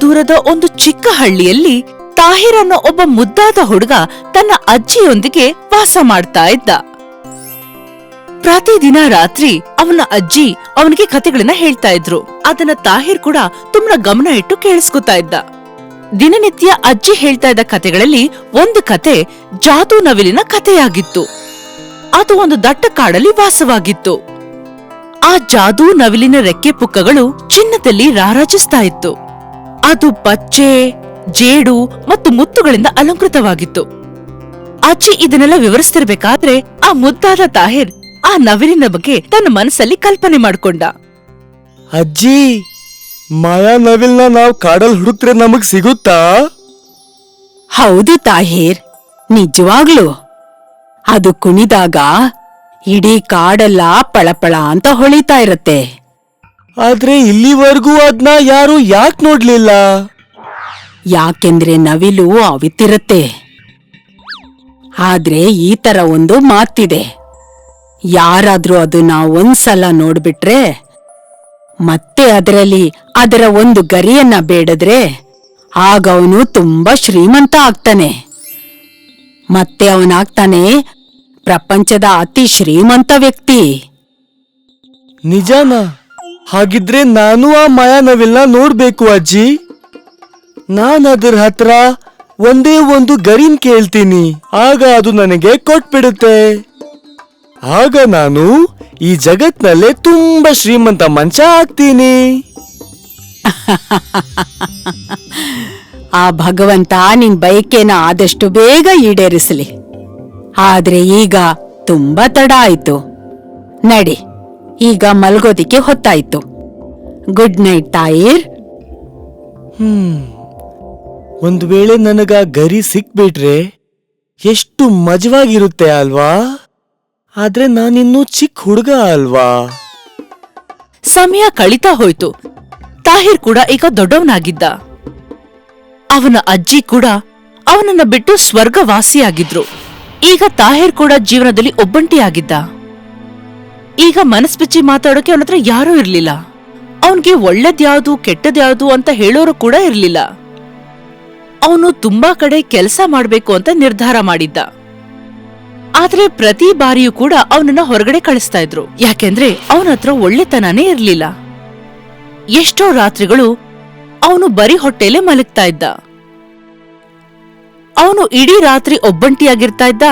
ದೂರದ ಒಂದು ಚಿಕ್ಕ ಹಳ್ಳಿಯಲ್ಲಿ ತಾಹಿರ್ ಅನ್ನೋ ಒಬ್ಬ ಮುದ್ದಾದ ಹುಡುಗ ತನ್ನ ಅಜ್ಜಿಯೊಂದಿಗೆ ವಾಸ ಮಾಡ್ತಾ ಇದ್ದ. ಪ್ರತಿದಿನ ರಾತ್ರಿ ಅವನ ಅಜ್ಜಿ ಅವನಿಗೆ ಕತೆಗಳನ್ನ ಹೇಳ್ತಾ ಇದ್ರು. ಅದನ್ನ ತಾಹಿರ್ ಕೂಡ ತುಂಬಾ ಗಮನ ಇಟ್ಟು ಕೇಳಿಸ್ಕೊತಾ ಇದ್ದ. ದಿನನಿತ್ಯ ಅಜ್ಜಿ ಹೇಳ್ತಾ ಇದ್ದ ಕಥೆಗಳಲ್ಲಿ ಒಂದು ಕತೆ ಜಾದೂ ನವಿಲಿನ ಕಥೆಯಾಗಿತ್ತು. ಅದು ಒಂದು ದಟ್ಟ ಕಾಡಲ್ಲಿ ವಾಸವಾಗಿತ್ತು. ಆ ಜಾದೂ ನವಿಲಿನ ರೆಕ್ಕೆ ಪುಕ್ಕಗಳು ಚಿನ್ನದಲ್ಲಿ ರಾರಾಜಿಸ್ತಾ ಇತ್ತು. ಅದು ಪಚ್ಚೆ ಜೇಡು ಮತ್ತು ಮುತ್ತುಗಳಿಂದ ಅಲಂಕೃತವಾಗಿತ್ತು. ಅಜ್ಜಿ ಇದನ್ನೆಲ್ಲ ವಿವರಿಸ್ತಿರ್ಬೇಕಾದ್ರೆ ಆ ಮುದ್ದಾದ ತಾಹಿರ್ ಆ ನವಿಲಿನ ಬಗ್ಗೆ ತನ್ನ ಮನಸ್ಸಲ್ಲಿ ಕಲ್ಪನೆ ಮಾಡ್ಕೊಂಡ. ಅಜ್ಜಿ ಮಾಯಾ ನವಿಲ್ನ ನಾವು ಕಾಡಲ್ ಹುಡುಕ್ರೆ ನಮಗ್ ಸಿಗುತ್ತಾ? ಹೌದು ತಾಹೀರ್ ನಿಜವಾಗ್ಲು. ಅದು ಕುಣಿದಾಗ ಇಡೀ ಕಾಡೆಲ್ಲ ಪಳಪಳ ಅಂತ ಹೊಳಿತಾ ಇರತ್ತೆ. ಆದ್ರೆ ಇಲ್ಲಿವರೆಗೂ ಅದನ್ನ ಯಾರು ಯಾಕ್ ನೋಡ್ಲಿಲ್ಲ? ಯಾಕೆಂದ್ರೆ ನವಿಲು ಅವಿತಿರುತ್ತೆ ಆದ್ರೆ ಈ ತರ ಒಂದು ಮಾತಿದೆ. ಯಾರಾದ್ರೂ ಅದನ್ನ ಒಂದ್ಸಲ ನೋಡ್ಬಿಟ್ರೆ ಮತ್ತೆ ಅದರಲ್ಲಿ ಅದರ ಒಂದು ಗರಿಯನ್ನ ಬೇಡದ್ರೆ ಆಗ ಅವನು ತುಂಬಾ ಶ್ರೀಮಂತ ಆಗ್ತಾನೆ. ಮತ್ತೆ ಅವನಾಗ್ತಾನೆ ಪ್ರಪಂಚದ ಅತಿ ಶ್ರೀಮಂತ ವ್ಯಕ್ತಿ. ನಿಜಾನ? ಹಾಗಿದ್ರೆ ನಾನು ಆ ಮಾಯಾನವೆಲ್ಲ ನೋಡ್ಬೇಕು, ಅಜ್ಜಿ. ನಾನು ಅದರ ಹತ್ರ ಒಂದೇ ಒಂದು ಗರಿನ್ ಕೇಳ್ತೀನಿ. ಆಗ ಅದು ನನಗೆ ಕೊಟ್ಬಿಡುತ್ತೆ. ಆಗ ನಾನು ಈ ಜಗತ್ನಲ್ಲೇ ತುಂಬಾ ಶ್ರೀಮಂತ ಮಂಚ ಆಗ್ತೀನಿ. ಆ ಭಗವಂತ ನಿನ್ ಬಯಕೆನ ಆದಷ್ಟು ಬೇಗ ಈಡೇರಿಸಲಿ. ಆದ್ರೆ ಈಗ ತುಂಬಾ ತಡ ಆಯ್ತು. ನಡಿ. ಈಗ ಮಲ್ಗೋದಿಕ್ಕೆ ಹೊತ್ತಾಯಿತು. ಗುಡ್ ನೈಟ್ ತಾಯಿರ್. ಹ್ಮ್. ಒಂದು ವೇಳೆ ನನಗ ಗರಿ ಸಿಕ್ಬಿಟ್ರೆ ಎಷ್ಟು ಮಜವಾಗಿರುತ್ತೆ ಅಲ್ವಾ? ಆದ್ರೆ ನಾನಿನ್ನೂ ಚಿಕ್ಕ ಹುಡುಗ ಅಲ್ವಾ? ಸಮಯ ಕಳೀತಾ ಹೋಯ್ತು. ತಾಹಿರ್ ಕೂಡ ಈಗ ದೊಡ್ಡವನಾಗಿದ್ದ. ಅವನ ಅಜ್ಜಿ ಕೂಡ ಅವನನ್ನ ಬಿಟ್ಟು ಸ್ವರ್ಗವಾಸಿಯಾಗಿದ್ರು. ಈಗ ತಾಹಿರ್ ಕೂಡ ಜೀವನದಲ್ಲಿ ಒಬ್ಬಂಟಿಯಾಗಿದ್ದ. ಈಗ ಮನಸ್ಬಿಚ್ಚಿ ಮಾತಾಡೋಕೆ ಅವನ ಹತ್ರ ಯಾರೂ ಇರ್ಲಿಲ್ಲ. ಅವನ್ಗೆ ಒಳ್ಳೇದ್ಯಾವ್ದು, ಕೆಟ್ಟದ್ಯಾವ್ದು ಅಂತ ಹೇಳೋರು ಕೂಡ ಇರ್ಲಿಲ್ಲ. ಅವನು ತುಂಬಾ ಕಡೆ ಕೆಲಸ ಮಾಡಬೇಕು ಅಂತ ನಿರ್ಧಾರ ಮಾಡಿದ್ದ. ಆದ್ರೆ ಪ್ರತಿ ಬಾರಿಯೂ ಕೂಡ ಅವನನ್ನ ಹೊರಗಡೆ ಕಳಿಸ್ತಾ ಇದ್ರು. ಯಾಕೆಂದ್ರೆ ಅವನ ಹತ್ರ ಒಳ್ಳೆತನನೇ ಇರ್ಲಿಲ್ಲ. ಎಷ್ಟೋ ರಾತ್ರಿಗಳು ಅವನು ಬರೀ ಹೊಟ್ಟೆಲೆ ಮಲಗ್ತಾ ಇದ್ದ. ಅವನು ಇಡೀ ರಾತ್ರಿ ಒಬ್ಬಂಟಿಯಾಗಿರ್ತಾ ಇದ್ದ.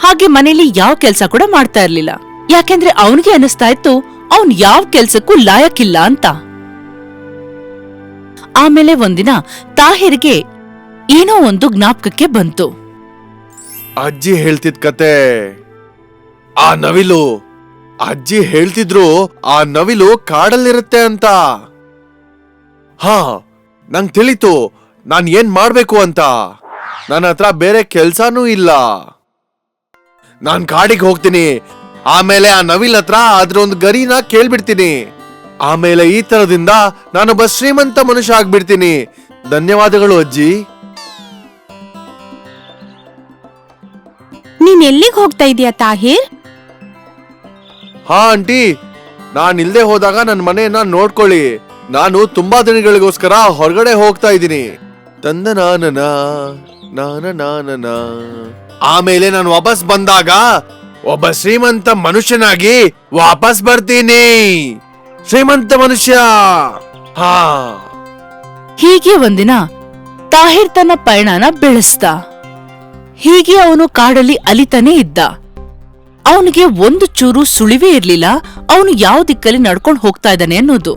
ಹಾಗೆ ಮನೆಯಲ್ಲಿ ಯಾವ ಕೆಲಸ ಕೂಡ ಮಾಡ್ತಾ ಇರ್ಲಿಲ್ಲ. ಯಾಕೆಂದ್ರೆ ಅವನಿಗೆ ಅನಿಸ್ತಾ ಇತ್ತು, ಅವನ್ ಯಾವ ಕೆಲ್ಸಕ್ಕೂ ಲಾಯಕ್ಕಿಲ್ಲ ಅಂತ. ಆಮೇಲೆ ಒಂದಿನ ತಾಹಿರ್ಗೆ ಏನೋ ಒಂದು ಜ್ಞಾಪಕಕ್ಕೆ ಬಂತು. ಅಜ್ಜಿ ಹೇಳ್ತಿದ್ ಕತೆ. ಆ ನವಿಲು. ಅಜ್ಜಿ ಹೇಳ್ತಿದ್ರು, ಆ ನವಿಲು ಕಾಡಲ್ಲಿರುತ್ತೆ ಅಂತ. ಹಾ, ನಂಗ್ ತಿಳಿತು. ನಾನ್ ಏನ್ ಮಾಡ್ಬೇಕು ಅಂತ. ನನ್ನ ಹತ್ರ ಬೇರೆ ಕೆಲ್ಸಾನೂ ಇಲ್ಲ. ನಾನ್ ಕಾಡಿಗೆ ಹೋಗ್ತೀನಿ. ಆಮೇಲೆ ಆ ನವಿಲ್ ಹತ್ರ ಅದ್ರೊಂದು ಗರಿನ ಕೇಳ್ಬಿಡ್ತೀನಿ. ಆಮೇಲೆ ಈ ತರದಿಂದ ನಾನೊಬ್ಬ ಶ್ರೀಮಂತ ಮನುಷ್ಯ ಆಗ್ಬಿಡ್ತೀನಿ. ಧನ್ಯವಾದಗಳು ಅಜ್ಜಿ. ನೀನ್ ಎಲ್ಲಿಗೆ ಹೋಗ್ತಾ ಇದೀಯ ತಾಹಿರ್? ಹಾ ಆಂಟಿ ನಾನ್ ಇಲ್ದೆ ಹೋದಾಗ ನನ್ನ ಮನೆಯನ್ನ ನೋಡ್ಕೊಳ್ಳಿ. ನಾನು ತುಂಬಾ ದಿನಗಳಿಗೋಸ್ಕರ ಹೊರಗಡೆ ಹೋಗ್ತಾ ಇದ್ದೀನಿ ತಂದ ನಾನನ ನಾನ ನಾನನ ಆಮೇಲೆ ನಾನು ವಾಪಸ್ ಬಂದಾಗ ಒಬ್ಬ ಶ್ರೀಮಂತ ಮನುಷ್ಯನಾಗಿ ವಾಪಸ್ ಬರ್ತೀನಿ. ಶ್ರೀಮಂತ ಮನುಷ್ಯ. ಹಾ. ಹೀಗೆ ಒಂದಿನ ತಾಹಿರ್ ತನ್ನ ಪಯಣನ ಬೆಳೆಸ್ದ. ಹೀಗೆ ಅವನು ಕಾಡಲ್ಲಿ ಅಲಿತಾನೇ ಇದ್ದ. ಅವನಿಗೆ ಒಂದು ಚೂರು ಸುಳಿವೇ ಇರ್ಲಿಲ್ಲ, ಅವನು ಯಾವ ದಿಕ್ಕಲ್ಲಿ ನಡ್ಕೊಂಡು ಹೋಗ್ತಾ ಇದ್ದಾನೆ ಅನ್ನೋದು.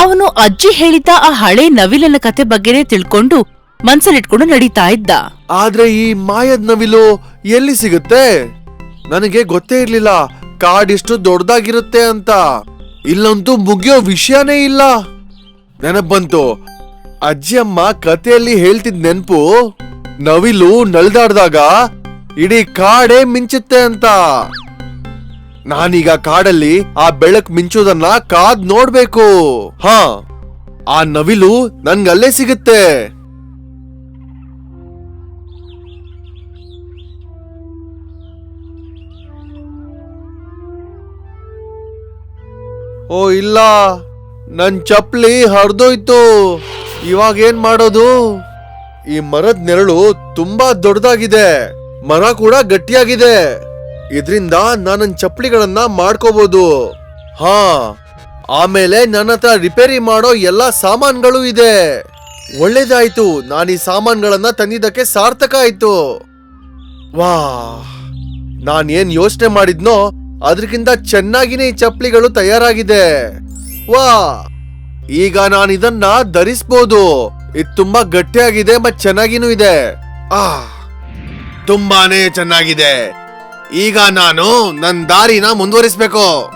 ಅವನು ಅಜ್ಜಿ ಹೇಳಿದ್ದ ಆ ಹಳೆ ನವಿಲನ ಕತೆ ಬಗ್ಗೆನೇ ತಿಳ್ಕೊಂಡು ಮನ್ಸಲ್ಲಿಟ್ಕೊಂಡು ನಡೀತಾ ಇದ್ದ. ಆದ್ರೆ ಈ ಮಾಯದ್ ನವಿಲು ಎಲ್ಲಿ ಸಿಗುತ್ತೆ? ನನಗೆ ಗೊತ್ತೇ ಇರ್ಲಿಲ್ಲ. ಇಷ್ಟು ದೊಡ್ಡದಾಗಿರುತ್ತೆ ಅಂತ. ಇಲ್ಲಂತೂ ಮುಗಿಯೋ ವಿಷಯನೇ ಇಲ್ಲ. ನೆನಪ್ ಬಂತು ಅಜ್ಜಿಯಮ್ಮ ಕಥೆಯಲ್ಲಿ ಹೇಳ್ತಿದ್ ನೆನ್ಪು, ನವಿಲು ನಲ್ದಾಡ್ದಾಗ ಇಡೀ ಕಾಡೇ ಮಿಂಚುತ್ತೆ ಅಂತ. ನಾನೀಗ ಕಾಡಲ್ಲಿ ಆ ಬೆಳಕ್ ಮಿಂಚೋದನ್ನ ಕಾದ್ ನೋಡ್ಬೇಕು. ಹಾ, ಆ ನವಿಲು ನನ್ಗಲ್ಲೇ ಸಿಗುತ್ತೆ. ಓ, ಇಲ್ಲ. ನನ್ ಚಪ್ಲಿ ಹರಿದೋಯ್ತು. ಇವಾಗ ಏನ್ ಮಾಡೋದು? ಈ ಮರದ ನೆರಳು ತುಂಬಾ ದೊಡ್ಡದಾಗಿದೆ. ಮರ ಕೂಡ ಗಟ್ಟಿಯಾಗಿದೆ. ಇದರಿಂದ ನಾನು ನನ್ನ ಚಪ್ಪಲಿಗಳನ್ನ ಮಾಡ್ಕೋಬಹುದು ಹಾ. ಆಮೇಲೆ ನನ್ನ ಹತ್ರ ರಿಪೇರಿ ಮಾಡೋ ಎಲ್ಲಾ ಸಾಮಾನುಗಳು ಇದೆ. ಒಳ್ಳೇದಾಯ್ತು. ನಾನು ಈ ಸಾಮಾನ್ಗಳನ್ನ ತಂದಿದ್ದಕ್ಕೆ ಸಾರ್ಥಕ ಆಯ್ತು. ವಾ ನಾನು ಏನು ಯೋಚನೆ ಮಾಡಿದ್ನೋ ಅದಕ್ಕಿಂತ ಚೆನ್ನಾಗಿನೇ ಈ ಚಪ್ಪಲಿಗಳು ತಯಾರಾಗಿದೆ. ವಾ! ಈಗ ನಾನು ಇದನ್ನ ಧರಿಸಬಹುದು ಇದು ತುಂಬಾ ಗಟ್ಟಿಯಾಗಿದೆ ಮತ್ತೆ ಚೆನ್ನಾಗಿನೂ ಇದೆ. ಆ! ತುಂಬಾನೇ ಚೆನ್ನಾಗಿದೆ. ಈಗ ನಾನು ನನ್ನ ದಾರಿನ ಮುಂದುವರಿಸಬೇಕು.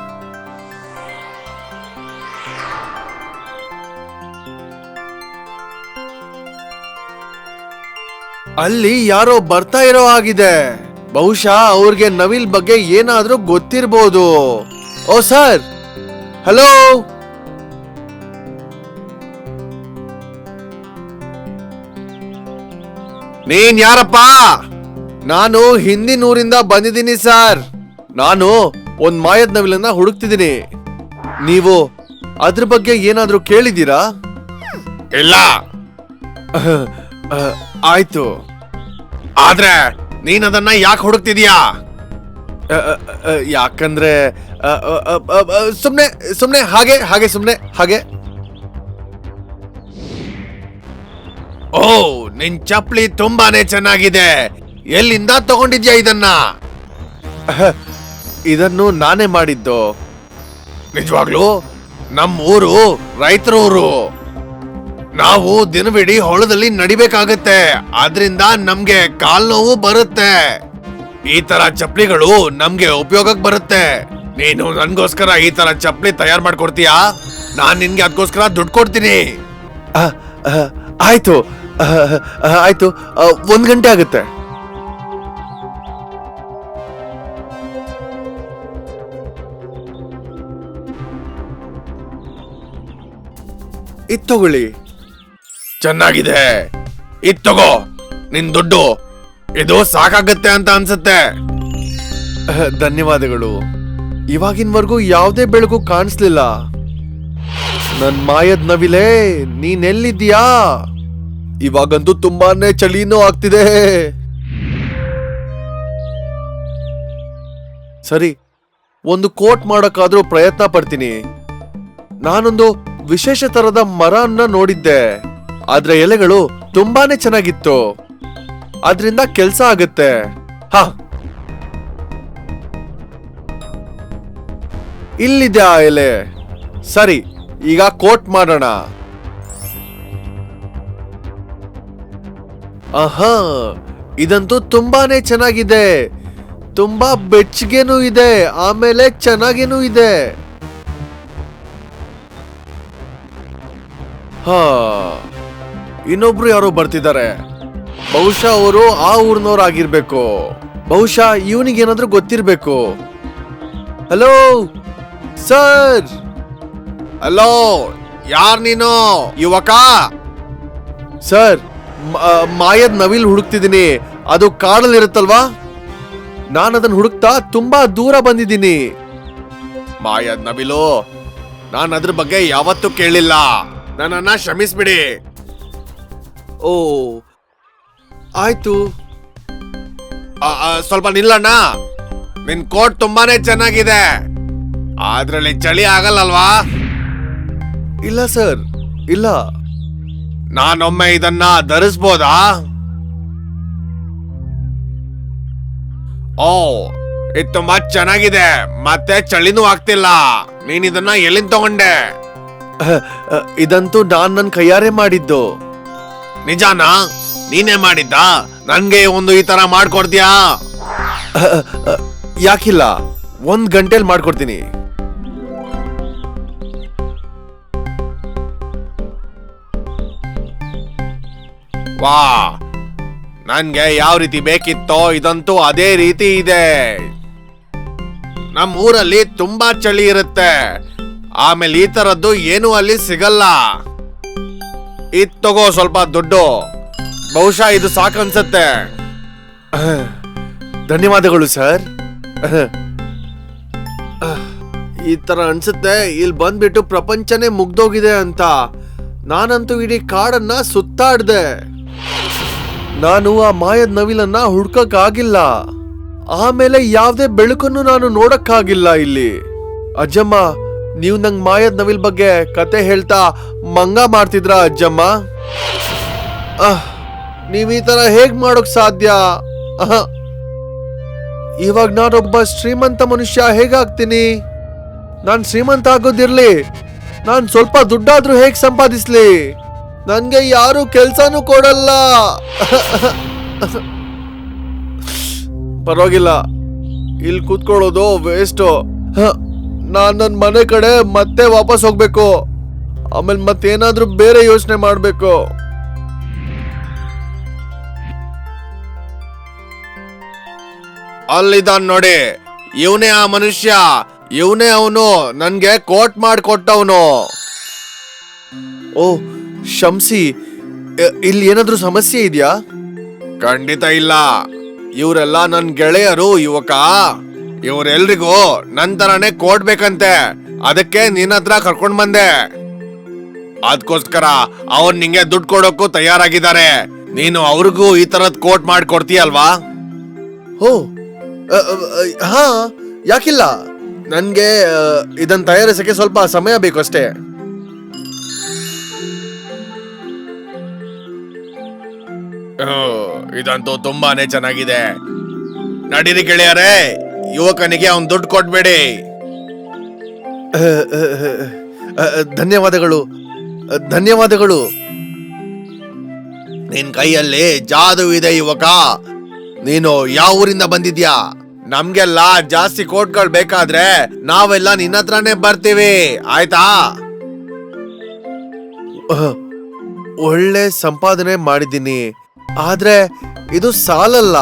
ಅಲ್ಲಿ ಯಾರೋ ಬರ್ತಾ ಇರೋ ಹಾಗಿದೆ. ಬಹುಶಃ ಅವ್ರಿಗೆ ನವಿಲ್ ಬಗ್ಗೆ ಏನಾದ್ರೂ ಗೊತ್ತಿರ್ಬೋದು. ಓ ಸರ್. ಹಲೋ? ನೀನ್ ಯಾರಪ್ಪ? ನಾನು ಹಿಂದಿನೂರಿಂದ ಬಂದಿದ್ದೀನಿ ಸರ್. ನಾನು ಒಂದ್ ಮಾಯದ್ ನವಿಲನ್ನ ಹುಡುಕ್ತಿದ್ದೀನಿ. ನೀವು ಅದ್ರ ಬಗ್ಗೆ ಏನಾದ್ರೂ ಕೇಳಿದ್ದೀರಾ? ಇಲ್ಲ. ಆಯ್ತು. ಆದ್ರೆ ನೀನ್ ಅದನ್ನ ಯಾಕೆ ಹುಡುಕ್ತಿದ್ಯಾ? ಯಾಕಂದ್ರೆ ಸುಮ್ನೆ ಸುಮ್ನೆ, ಹಾಗೆ ಹಾಗೆ, ಸುಮ್ನೆ, ಹಾಗೆ. ಓ, ನಿನ್ ಚಪ್ಪಲಿ ತುಂಬಾನೇ ಚೆನ್ನಾಗಿದೆ. ಎಲ್ಲಿಂದ ತಗೊಂಡಿದ್ಯಾ ಇದನ್ನ? ಇದನ್ನು ನಾನೇ ಮಾಡಿದ್ದು. ನಿಜವಾಗ್ಲು? ನಮ್ಮ ಊರು ರೈತರ ಊರು ನಾವು ದಿನವಿಡೀ ಹೊಳದಲ್ಲಿ ನಡಿಬೇಕಾಗತ್ತೆ. ಆದ್ರಿಂದ ನಮ್ಗೆ ಕಾಲ್ ನೋವು ಬರುತ್ತೆ. ಈ ತರ ಚಪ್ಲಿಗಳು ನಮ್ಗೆ ಉಪಯೋಗಕ್ಕೆ ಬರುತ್ತೆ. ನೀನು ನನ್ಗೋಸ್ಕರ ಈ ತರ ಚಪ್ಲಿ ತಯಾರು ಮಾಡ್ಕೊಡ್ತೀಯಾ? ನಾನ್ ನಿನ್ಗೆ ಅದಕ್ಕೋಸ್ಕರ ದುಡ್ಡು ಕೊಡ್ತೀನಿ. ಆಯ್ತು. ಆಯ್ತು. ಒಂದ್ ಗಂಟೆ ಆಗುತ್ತೆ. ಇದ್ ತಗೊಳ್ಳಿ. ಚೆನ್ನಾಗಿದೆ. ಇದ್ ತಗೋ. ನಿನ್ ದುಡ್ಡು. ಇದು ಸಾಕಾಗತ್ತೆ ಅಂತ ಅನ್ಸುತ್ತೆ. ಧನ್ಯವಾದಗಳು. ಇವಾಗಿನವರೆಗೂ ಯಾವುದೇ ಬೆಳಕು ಕಾಣಿಸ್ಲಿಲ್ಲ. ನನ್ ಮಾಯದ್ ನವಿಲೆ, ನೀನೆಲ್ಲಿದ್ದೀಯಾ? ಇವಾಗಂತೂ ತುಂಬಾನೇ ಚಳಿನೂ ಆಗ್ತಿದೆ. ಸರಿ, ಒಂದು ಕೋಟ್ ಮಾಡಕ್ಕಾದ್ರೂ ಪ್ರಯತ್ನ ಪಡ್ತೀನಿ. ನಾನೊಂದು ವಿಶೇಷ ತರದ ಮರನ್ನ ನೋಡಿದ್ದೆ. ಅದ್ರ ಎಲೆಗಳು ತುಂಬಾನೇ ಚೆನ್ನಾಗಿತ್ತು. ಅದ್ರಿಂದ ಕೆಲಸ ಆಗುತ್ತೆ. ಹ. ಇಲ್ಲಿದೆ ಆ ಎಲೆ. ಸರಿ, ಈಗ ಕೋಟ್ ಮಾಡೋಣ. ಆಹಾ, ಇದಂತೂ ತುಂಬಾನೇ ಚೆನ್ನಾಗಿದೆ. ತುಂಬಾ ಬೆಚ್ಚಗೆನೂ ಇದೆ, ಆಮೇಲೆ ಚೆನ್ನಾಗೇನು ಇದೆ. ಹಾ. ಇನ್ನೊಬ್ರು ಯಾರೋ ಬರ್ತಿದ್ದಾರೆ. ಬಹುಶಃ ಅವರು ಆ ಊರ್ನವ್ರು ಆಗಿರ್ಬೇಕು. ಬಹುಶಃ ಇವನಿಗೆ ಏನಾದ್ರೂ ಗೊತ್ತಿರ್ಬೇಕು. ಹಲೋ ಸರ್ ಹಲೋ ಯಾರ್ ನೀನು? ಯುವಕ? ಸರ್ ಮಾಯದ್ ನವಿಲ್ ಹುಡುಕ್ತಿದ್ದೀನಿ. ಅದು ಕಾಡಲ್ಲಿರುತ್ತಲ್ವಾ? ನಾನು ಅದನ್ನ ಹುಡುಕ್ತಾ ತುಂಬಾ ದೂರ ಬಂದಿದ್ದೀನಿ. ಮಾಯದ್ ನವಿಲು, ನಾನು ಅದ್ರ ಬಗ್ಗೆ ಯಾವತ್ತೂ ಕೇಳಿಲ್ಲ. ನನ್ನನ್ನ ಕ್ಷಮಿಸ್ಬಿಡಿ. ಓ. ಆಯ್ತು. ಸ್ವಲ್ಪ ನಿಲ್ಲಣ್ಣ. ನಿನ್ ಕೋಟ್ ತುಂಬಾನೇ ಚೆನ್ನಾಗಿದೆ. ಅದ್ರಲ್ಲಿ ಚಳಿ ಆಗಲ್ಲಲ್ವಾ? ಇಲ್ಲ, ಸರ್. ಇಲ್ಲ. ನಾನೊಮ್ಮೆ ಇದನ್ನ ಧರಿಸ್ಬೋದಾ? ಓ, ಇದು ತುಂಬಾ ಚೆನ್ನಾಗಿದೆ. ಮತ್ತೆ ಚಳಿನೂ ಆಗ್ತಿಲ್ಲ. ನೀನ್ ಎಲ್ಲಿಂದ ತಗೊಂಡೆ? ಇದಂತೂ ನಾನ್ ನನ್ನ ಕೈಯಾರೆ ಮಾಡಿದ್ದು. ನಿಜಾನಾ? ನೀನೇ ಮಾಡಿದ್ದ? ನನ್ಗೆ ಒಂದು ಈ ತರ ಮಾಡ್ಕೊಡ್ತೀಯಾ? ಯಾಕಿಲ್ಲ ಒಂದ್ ಗಂಟೆಲ್ ಮಾಡ್ಕೊಡ್ತೀನಿ. ವಾ ನನ್ಗೆ ಯಾವ ರೀತಿ ಬೇಕಿತ್ತೋ ಇದಂತೂ ಅದೇ ರೀತಿ ಇದೆ. ನಮ್ ಊರಲ್ಲಿ ತುಂಬಾ ಚಳಿ ಇರುತ್ತೆ. ಆಮೇಲೆ ಈ ತರದ್ದು ಏನು ಅಲ್ಲಿ ಸಿಗಲ್ಲ. ಇದ್ ತಗೋ ಸ್ವಲ್ಪ ದುಡ್ಡು. ಬಹುಶಃ ಇದು ಸಾಕನ್ಸತ್ತೆ. ಧನ್ಯವಾದಗಳು, ಸರ್. ಈ ತರ ಅನ್ಸುತ್ತೆ. ಇಲ್ಲಿ ಬಂದ್ಬಿಟ್ಟು ಪ್ರಪಂಚನೇ ಮುಗ್ದೋಗಿದೆ ಅಂತ. ನಾನಂತೂ ಇಡೀ ಕಾಡನ್ನ ಸುತ್ತಾಡ್ದೆ. ನಾನು ಆ ಮಾಯದ ನವಿಲನ್ನ ಹುಡ್ಕಕ್ ಆಗಿಲ್ಲ ಆಮೇಲೆ ಯಾವುದೇ ಬೆಳಕನ್ನು ನಾನು ನೋಡಕ್ಕಾಗಿಲ್ಲ ಇಲ್ಲಿ. ಅಜ್ಜಮ್ಮ ನೀವು ನಂಗ್ ಮಾಯದ್ ನವಿಲ್ ಬಗ್ಗೆ ಕತೆ ಹೇಳ್ತಾ ಮಂಗ ಮಾಡ್ತಿದ್ರ ಅಜ್ಜಮ್ಮ? ಅಹ್, ನೀವ್ ಈ ತರ ಹೇಗ್ ಮಾಡೋಕ್ ಸಾಧ್ಯ. ಇವಾಗ ನಾನೊಬ್ಬ ಶ್ರೀಮಂತ ಮನುಷ್ಯ ಹೇಗಾಗ್ತೀನಿ? ನಾನ್ ಶ್ರೀಮಂತ ಆಗೋದಿರ್ಲಿ ನಾನ್ ಸ್ವಲ್ಪ ದುಡ್ಡಾದ್ರೂ ಹೇಗ್ ಸಂಪಾದಿಸ್ಲಿ? ನನ್ಗೆ ಯಾರು ಕೆಲ್ಸನೂ ಕೊಡಲ್ಲ. ಪರವಾಗಿಲ್ಲ ಇಲ್ಲಿ ಕೂತ್ಕೊಳ್ಳೋದು ವೇಸ್ಟು ನಾನ್ ನನ್ನ ಮನೆ ಕಡೆ ಮತ್ತೆ ವಾಪಸ್ ಹೋಗ್ಬೇಕು. ಆಮೇಲೆ ಮತ್ತೇನಾದ್ರೂ ಬೇರೆ ಯೋಚನೆ ಮಾಡ್ಬೇಕು. ಅಲ್ಲಿದ್ದಾನ್ ನೋಡಿ. ಇವನೇ ಆ ಮನುಷ್ಯ. ಇವನೇ ಅವನು. ನನ್ಗೆ ಕೋಟ್ ಮಾಡಿಕೊಟ್ಟವನು. ಓ ಶಂಸಿ ಇಲ್ಲಿ ಏನಾದ್ರೂ ಸಮಸ್ಯೆ ಇದೆಯಾ? ಖಂಡಿತ ಇಲ್ಲ. ಇವರೆಲ್ಲ ನನ್ನ ಗೆಳೆಯರು ಯುವಕ. ಇವರೆಲ್ರಿಗೂ ನನ್ ತರಾನೇ ಕೋಟ್ ಬೇಕಂತೆ. ಅದಕ್ಕೆ ನಿನ್ನ ಹತ್ರ ಕರ್ಕೊಂಡ್ ಬಂದೆ. ಅದಕ್ಕೋಸ್ಕರ ಅವ್ರು ನಿಂಗೆ ದುಡ್ಡು ಕೊಡೋಕ್ಕೂ ತಯಾರಾಗಿದ್ದಾರೆ. ನೀನು ಅವ್ರಿಗೂ ಈ ತರದ್ ಕೋಟ್ ಮಾಡ್ಕೊಡ್ತೀಯಲ್ವಾ? ಓ ಹಾ ಯಾಕಿಲ್ಲ? ನನ್ಗೆ ಇದನ್ನು ಇದನ್ ತಯಾರಿಸಕ್ಕೆ ಸ್ವಲ್ಪ ಸಮಯ ಬೇಕು ಅಷ್ಟೇ ಇದಂತೂ ತುಂಬಾನೇ ಚೆನ್ನಾಗಿದೆ. ನಡೀರಿ ಗೆಳೆಯರೇ. ಯುವಕನಿಗೆ ಅವನ್ ದುಡ್ಡು ಕೊಡ್ಬೇಡಿ. ಧನ್ಯವಾದಗಳು. ಧನ್ಯವಾದಗಳು. ನಿನ್ ಕೈಯಲ್ಲಿ ಜಾದು ಇದೆ ಯುವಕ. ನೀನು ಯಾವ ಊರಿಂದ ಬಂದಿದ್ಯಾ? ನಮ್ಗೆಲ್ಲ ಜಾಸ್ತಿ ಕೋಟ್ಗಳು ಬೇಕಾದ್ರೆ ನಾವೆಲ್ಲ ನಿನ್ನ ಹತ್ರನೇ ಬರ್ತೀವಿ. ಆಯ್ತಾ? ಒಳ್ಳೆ ಸಂಪಾದನೆ ಮಾಡಿದ್ದೀನಿ. ಆದ್ರೆ ಇದು ಸಾಲಲ್ಲ.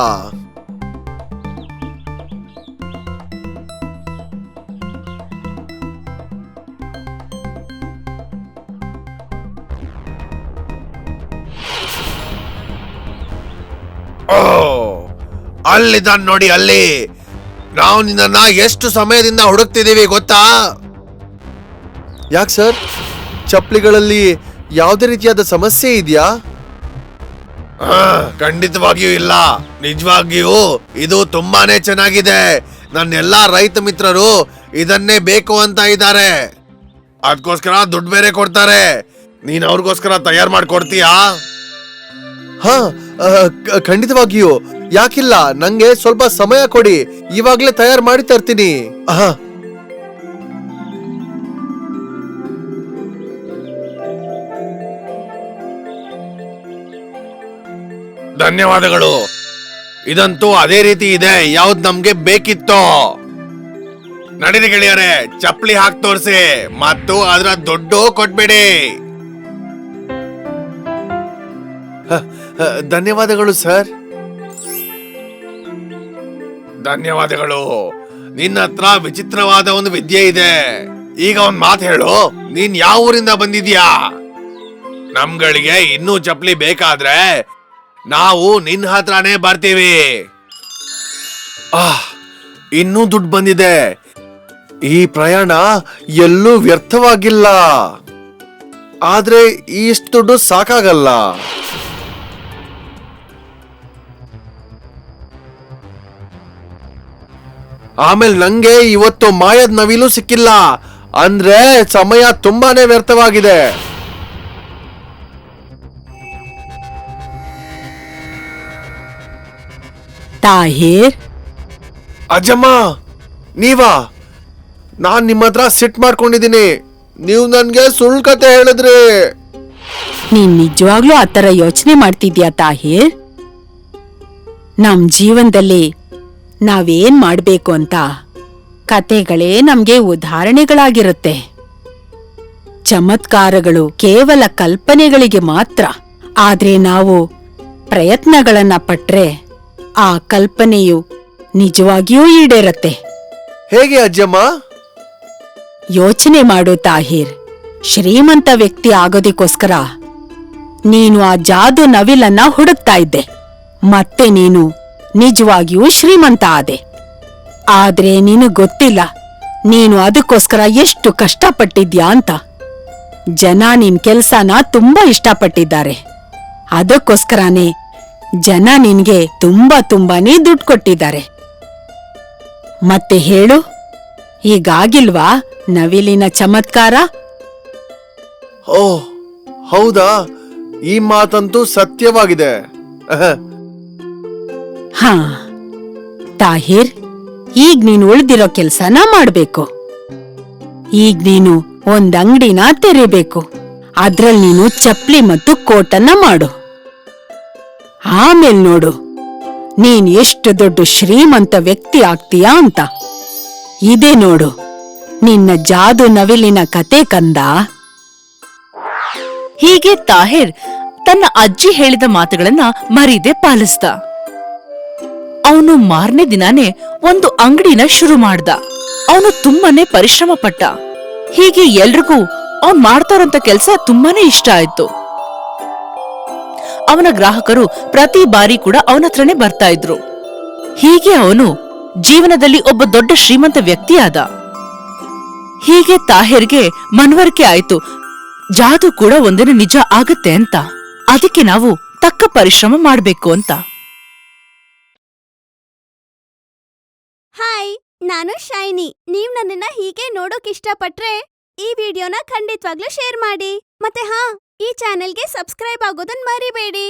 ಅಲ್ಲಿದ್ದಾನ್ ನೋಡಿ ಅಲ್ಲಿ. ನಾವು ನಿನ್ನ ಎಷ್ಟು ಸಮಯದಿಂದ ಹುಡುಕ್ತಿದ್ದೀವಿ ಗೊತ್ತಾ? ಯಾಕೆ ಸರ್? ಚಪ್ಪಲಿಗಳಲ್ಲಿ ಯಾವುದೇ ರೀತಿಯಾದ ಸಮಸ್ಯೆ ಇದೆಯಾ? ಖಂಡಿತವಾಗಿಯೂ ಇಲ್ಲ. ನಿಜವಾಗಿಯೂ ಇದು ತುಂಬಾನೇ ಚೆನ್ನಾಗಿದೆ. ನನ್ನ ಎಲ್ಲಾ ರೈತ ಮಿತ್ರರು ಇದನ್ನೇ ಬೇಕು ಅಂತ ಇದ್ದಾರೆ. ಅದಕ್ಕೋಸ್ಕರ ದುಡ್ಡು ಬೇರೆ ಕೊಡ್ತಾರೆ. ನೀನ್ ಅವ್ರಿಗೋಸ್ಕರ ತಯಾರು ಮಾಡ್ಕೊಡ್ತೀಯಾ? ಹಾ ಖಂಡಿತವಾಗಿಯೂ. ಯಾಕಿಲ್ಲ ನಂಗೆ ಸ್ವಲ್ಪ ಸಮಯ ಕೊಡಿ. ಇವಾಗ್ಲೇ ತಯಾರು ಮಾಡಿ ತರ್ತೀನಿ. ಧನ್ಯವಾದಗಳು. ಇದಂತೂ ಅದೇ ರೀತಿ ಇದೆ ಯಾವ್ದು ನಮ್ಗೆ ಬೇಕಿತ್ತೋ. ನಡೀರಿ ಗೆಳೆಯರೆ ಚಪ್ಪಲಿ ಹಾಕ್ ತೋರಿಸಿ ಮತ್ತು ಅದರ ದುಡ್ಡು ಕೊಟ್ಬಿಡಿ. ಧನ್ಯವಾದಗಳು ಸರ್. ಧನ್ಯವಾದಗಳು. ನಿನ್ನ ಹತ್ರ ವಿಚಿತ್ರವಾದ ಒಂದು ವಿದ್ಯೆ ಇದೆ. ಈಗ ಒಂದ್ ಮಾತು ಹೇಳು. ನೀನ್ ಯಾವ ಊರಿಂದ ಬಂದಿದ್ಯಾ? ನಮ್ಗಳಿಗೆ ಇನ್ನೂ ಚಪ್ಪಲಿ ಬೇಕಾದ್ರೆ ನಾವು ನಿನ್ನ ಹತ್ರನೇ ಬರ್ತೀವಿ. ಆಹ್, ಇನ್ನೂ ದುಡ್ಡು ಬಂದಿದೆ. ಈ ಪ್ರಯಾಣ ಎಲ್ಲೂ ವ್ಯರ್ಥವಾಗಿಲ್ಲ. ಆದ್ರೆ ಇಷ್ಟು ದುಡ್ಡು ಸಾಕಾಗಲ್ಲ. ಆಮೇಲೆ ನಂಗೆ ಇವತ್ತು ಮಾಯದ ನವಿಲು ಸಿಕ್ಕಿಲ್ಲ. ಅಂದ್ರೆ ಸಮಯ ತುಂಬಾನೇ ವ್ಯರ್ಥವಾಗಿದೆ. ತಾಹೀರ್? ಅಜ್ಜಮ್ಮ ನೀವಾ? ನಾನ್ ನಿಮ್ಮ ಹತ್ರ ಸಿಟ್ ಮಾಡ್ಕೊಂಡಿದ್ದೀನಿ. ನೀವು ನನ್ಗೆ ಸುಳ್ಳು ಕತೆ ಹೇಳಿದ್ರಿ. ನೀನ್ ನಿಜವಾಗ್ಲೂ ಆ ಥರ ಯೋಚನೆ ಮಾಡ್ತಿದ್ಯಾ ತಾಹೀರ್? ನಮ್ ಜೀವನದಲ್ಲಿ ನಾವೇನ್ ಮಾಡ್ಬೇಕು ಅಂತ? ಕತೆಗಳೇ ನಮ್ಗೆ ಉದಾಹರಣೆಗಳಾಗಿರುತ್ತೆ. ಚಮತ್ಕಾರಗಳು ಕೇವಲ ಕಲ್ಪನೆಗಳಿಗೆ ಮಾತ್ರ. ಆದ್ರೆ ನಾವು ಪ್ರಯತ್ನಗಳನ್ನ ಪಟ್ರೆ ಆ ಕಲ್ಪನೆಯು ನಿಜವಾಗಿಯೂ ಈಡೇರತ್ತೆ. ಹೇಗೆ ಅಜ್ಜಮ್ಮ? ಯೋಚನೆ ಮಾಡು ತಾಹಿರ್. ಶ್ರೀಮಂತ ವ್ಯಕ್ತಿ ಆಗೋದಿಕ್ಕೋಸ್ಕರ ನೀನು ಆ ಜಾದು ನವಿಲನ್ನ ಹುಡುಕ್ತಾ ಇದ್ದೆ. ಮತ್ತೆ ನೀನು ನಿಜವಾಗಿಯೂ ಶ್ರೀಮಂತ ಆದೆ. ಆದ್ರೆ ನಿನಗ್ ಗೊತ್ತಿಲ್ಲ, ನೀನು ಅದಕ್ಕೋಸ್ಕರ ಎಷ್ಟು ಕಷ್ಟಪಟ್ಟಿದ್ಯಾ ಅಂತ. ಜನ ನಿನ್ ಕೆಲ್ಸನ ತುಂಬಾ ಇಷ್ಟಪಟ್ಟಿದ್ದಾರೆ. ಅದಕ್ಕೋಸ್ಕರನೇ ಜನ ನಿನ್ಗೆ ತುಂಬಾ ತುಂಬಾನೇ ದುಡ್ಡು ಕೊಟ್ಟಿದ್ದಾರೆ. ಮತ್ತೆ ಹೇಳು ಈಗಾಗಿಲ್ವಾ ನವಿಲಿನ ಚಮತ್ಕಾರ? ಓ ಹೌದಾ? ಈ ಮಾತಂತೂ ಸತ್ಯವಾಗಿದೆ. ಹಾ, ತಾಹಿರ್, ಈಗ ನೀನು ಉಳಿದಿರೋ ಕೆಲ್ಸನ ಮಾಡ್ಬೇಕು. ಈಗ ನೀನು ಒಂದ್ ಅಂಗಡಿನ ತೆರೀಬೇಕು. ಅದ್ರಲ್ಲಿ ನೀನು ಚಪ್ಲಿ ಮತ್ತು ಕೋಟನ್ನ ಮಾಡು. ಆಮೇಲ್ ನೋಡು, ನೀನ್ ಎಷ್ಟು ದೊಡ್ಡ ಶ್ರೀಮಂತ ವ್ಯಕ್ತಿ ಆಗ್ತೀಯಾ ಅಂತ. ಇದೇ ನೋಡು, ನಿನ್ನ ಜಾದು ನವಿಲಿನ ಕತೆ ಕಂದ? ಹೀಗೆ ತಾಹಿರ್ ತನ್ನ ಅಜ್ಜಿ ಹೇಳಿದ ಮಾತುಗಳನ್ನ ಮರೀದೆ ಪಾಲಿಸ್ದ. ಅವನು ಮಾರನೇ ದಿನಾನೇ ಒಂದು ಅಂಗಡಿನ ಶುರು ಮಾಡ್ದ. ಅವನು ತುಂಬಾನೇ ಪರಿಶ್ರಮ ಪಟ್ಟ ಹೀಗೆ ಎಲ್ರಿಗೂ ಅವನ್ ಮಾಡ್ತಾರಂತ ಕೆಲ್ಸ ತುಂಬಾನೇ ಇಷ್ಟ ಆಯ್ತು. ಅವನ ಗ್ರಾಹಕರು ಪ್ರತಿ ಬಾರಿ ಕೂಡ ಅವನ ಹತ್ರನೇ ಬರ್ತಾ ಇದ್ರು. ಹೀಗೆ ಅವನು ಜೀವನದಲ್ಲಿ ಒಬ್ಬ ದೊಡ್ಡ ಶ್ರೀಮಂತ ವ್ಯಕ್ತಿಯಾದ. ಹೀಗೆ ತಾಹಿರ್ಗೆ ಮನವರಿಕೆ ಆಯ್ತು. ಜಾದು ಕೂಡ ಒಂದಿನ ನಿಜ ಆಗತ್ತೆ ಅಂತ. ಅದಕ್ಕೆ ನಾವು ತಕ್ಕ ಪರಿಶ್ರಮ ಮಾಡ್ಬೇಕು ಅಂತ. ಹಾಯ್ ನಾನು ಶೈನಿ. ನೀವ್ ನನ್ನನ್ನ ಹೀಗೆ ನೋಡೋಕ್ ಇಷ್ಟಪಟ್ರೆ ಈ ವಿಡಿಯೋನ ಖಂಡಿತವಾಗ್ಲೂ ಶೇರ್ ಮಾಡಿ. ಮತ್ತೆ ಹಾ, ಈ ಚಾನೆಲ್ಗೆ ಸಬ್ಸ್ಕ್ರೈಬ್ ಆಗೋದನ್ ಮರಿಬೇಡಿ.